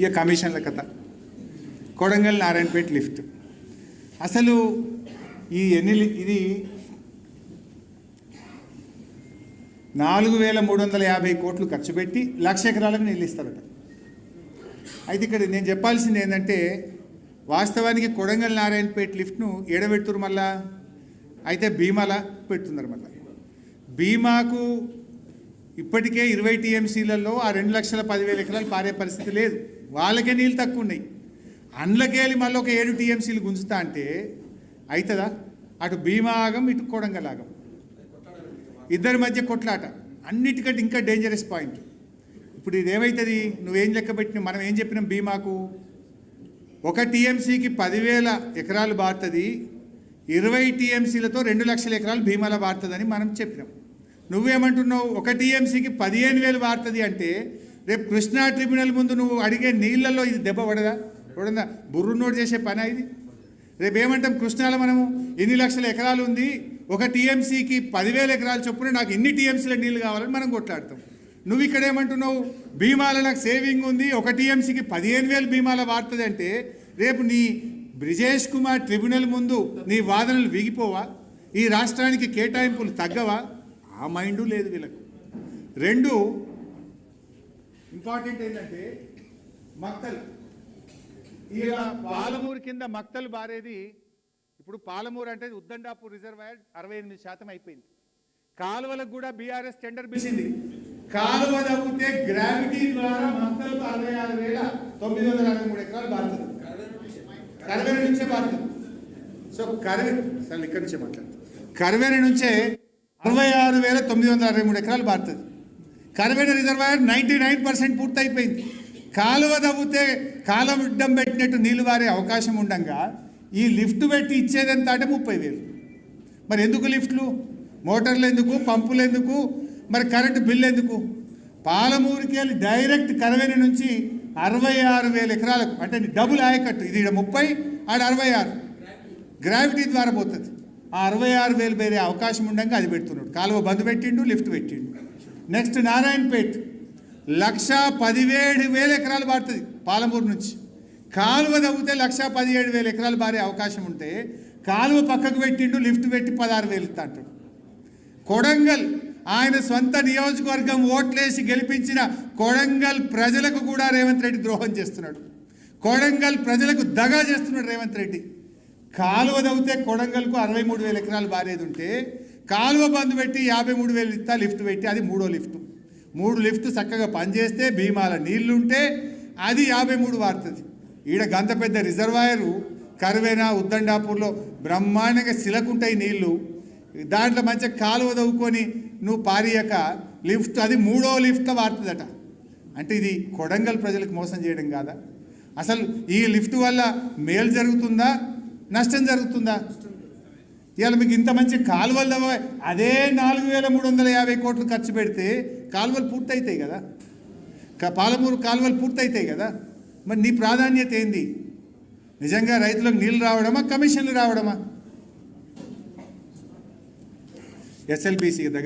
ఇక కమిషన్ల కథ. కొడంగల్ నారాయణపేట లిఫ్ట్. అసలు ఈ ఎన్ని ఇది నాలుగు వేల మూడు వందల యాభై కోట్లు ఖర్చు పెట్టి లక్ష ఎకరాలకు నీళ్ళు ఇస్తారట. అయితే ఇక్కడ నేను చెప్పాల్సింది ఏంటంటే వాస్తవానికి కొడంగల్ నారాయణపేట లిఫ్ట్ను ఎడబెడుతురు మళ్ళా? అయితే భీమాల పెడుతున్నారు మళ్ళా. భీమాకు ఇప్పటికే ఇరవై టీఎంసీలలో ఆ రెండు లక్షల పదివేల ఎకరాలు పారే పరిస్థితి లేదు. వాళ్ళకే నీళ్ళు తక్కువ ఉన్నాయి అండ్లకేళ్ళి మళ్ళీ ఒక ఏడు టీఎంసీలు గుంజుతా అంటే అవుతుందా అటు భీమాగం ఇటు కోడంగలాగం ఇద్దరి మధ్య కొట్లాట. అన్నిటికంటే ఇంకా డేంజరస్ పాయింట్ ఇప్పుడు ఇది ఏమవుతుంది నువ్వేం లెక్క పెట్టిన మనం ఏం చెప్పినాం బీమాకు ఒక టీఎంసీకి పదివేల ఎకరాలు బారుతుంది. ఇరవై టీఎంసీలతో రెండు లక్షల ఎకరాలు భీమాల బారుతుందని మనం చెప్పినాం. నువ్వేమంటున్నావు? ఒక టీఎంసీకి పదిహేను వేలు బారుతుంది అంటే రేపు కృష్ణా ట్రిబ్యునల్ ముందు నువ్వు అడిగే నీళ్ళల్లో ఇది దెబ్బ పడదా? పడదా? బుర్రునోడు చేసే పని ఇది? రేపు ఏమంటాం కృష్ణాలో మనము ఎన్ని లక్షల ఎకరాలు ఉంది? ఒక టీఎంసీకి పదివేల ఎకరాలు చొప్పున నాకు ఎన్ని టీఎంసీల నీళ్ళు కావాలని మనం కొట్లాడతాం. నువ్వు ఇక్కడ ఏమంటున్నావు భీమాల నాకు సేవింగ్ ఉంది ఒక టీఎంసీకి పదిహేను వేలు భీమాల వాడుతుంది అంటే రేపు నీ బ్రిజేష్ కుమార్ ట్రిబ్యునల్ ముందు నీ వాదనలు విగిపోవా? ఈ రాష్ట్రానికి కేటాయింపులు తగ్గవా? ఆ మైండు లేదు వీళ్ళకు. రెండు ఇంపార్టెంట్ ఏంటంటే మక్తలు. ఇలా పాలమూరు కింద మక్తలు బారేది ఇప్పుడు పాలమూరు అంటే ఉద్దండాపూర్ రిజర్వాయర్ అరవై ఎనిమిది శాతం అయిపోయింది. కాలువలకు కూడా బీఆర్ఎస్ టెండర్ పిలిచింది కాలువ తగ్గితే గ్రావిటీ ద్వారా మక్తలు అరవై ఆరు వేల తొమ్మిది వందల అరవై మూడు ఎకరాలు బారుతుంది. కరవేరు నుంచే బారుతుంది. సో కరవే సార్ ఇక్కడి నుంచే మాట్లాడుతుంది కరవేరు నుంచే అరవై ఆరు వేల తొమ్మిది వందల అరవై మూడు ఎకరాలు బారుతుంది. Karivena reservoir ninety nine percent పూర్తయిపోయింది. కాలువ తవ్వితే కాలం ఇడ్డం పెట్టినట్టు నీళ్ళు వారే అవకాశం ఉండగా ఈ లిఫ్ట్ పెట్టి ఇచ్చేదంతా అంటే ముప్పై వేలు. మరి ఎందుకు లిఫ్ట్లు? మోటార్లు ఎందుకు? పంపులు ఎందుకు? మరి కరెంటు బిల్లు ఎందుకు? పాలమూరికి వెళ్ళి డైరెక్ట్ కరవేణి నుంచి అరవై ఆరు వేల ఎకరాలకు అంటే డబుల్ ఆయకట్టు. ఇది ఈడ ముప్పై ఆడ అరవై ఆరు. గ్రావిటీ ద్వారా పోతుంది. ఆ అరవై ఆరు వేలు వేరే అవకాశం ఉండగా అది పెడుతున్నాడు. కాలువ బంద్ పెట్టిండు లిఫ్ట్ పెట్టిండు. నెక్స్ట్ నారాయణపేట్. లక్ష పదివేడు వేల ఎకరాలు పారుతుంది పాలమూరు నుంచి. కాలువ తవ్వితే లక్ష పదిహేడు వేల ఎకరాలు బారే అవకాశం ఉంటే కాలువ పక్కకు పెట్టిండు లిఫ్ట్ పెట్టి పదహారు వేలు అంటాడు. కొడంగల్ ఆయన సొంత నియోజకవర్గం ఓట్లేసి గెలిపించిన కొడంగల్ ప్రజలకు కూడా రేవంత్ రెడ్డి ద్రోహం చేస్తున్నాడు. కొడంగల్ ప్రజలకు దగా చేస్తున్నాడు రేవంత్ రెడ్డి. కాలువ తవ్వితే కొడంగల్కు అరవై మూడు వేల ఎకరాలు బారేది ఉంటే కాలువ బంద్ పెట్టి యాభై మూడు వేలు ఇస్తా లిఫ్ట్ పెట్టి అది మూడో లిఫ్ట్. మూడు లిఫ్ట్ చక్కగా పనిచేస్తే భీమాల నీళ్ళుంటే అది యాభై మూడు వారుతుంది ఈడ గంత పెద్ద రిజర్వాయరు కరువేనా ఉద్దండాపూర్లో బ్రహ్మాండంగా సిలకుంటాయి నీళ్ళు. దాంట్లో మంచిగా కాలువ తవ్వుకొని నువ్వు పారియక లిఫ్ట్ అది మూడో లిఫ్ట్ వాడుతుందట. అంటే ఇది కొడంగల్ ప్రజలకు మోసం చేయడం కాదా? అసలు ఈ లిఫ్ట్ వల్ల మేలు జరుగుతుందా? నష్టం జరుగుతుందా? ఇవాళ మీకు ఇంత మంచి కాలువలు అదే నాలుగు వేల మూడు వందల యాభై కోట్లు ఖర్చు పెడితే కాలువలు పూర్తయితాయి కదా? క- పాలమూరు కాలువలు పూర్తయితాయి కదా? మరి నీ ప్రాధాన్యత ఏంది? నిజంగా రైతులకు నీళ్ళు రావడమా కమిషన్లు రావడమా? ఎస్ఎల్బిసి దగ్గర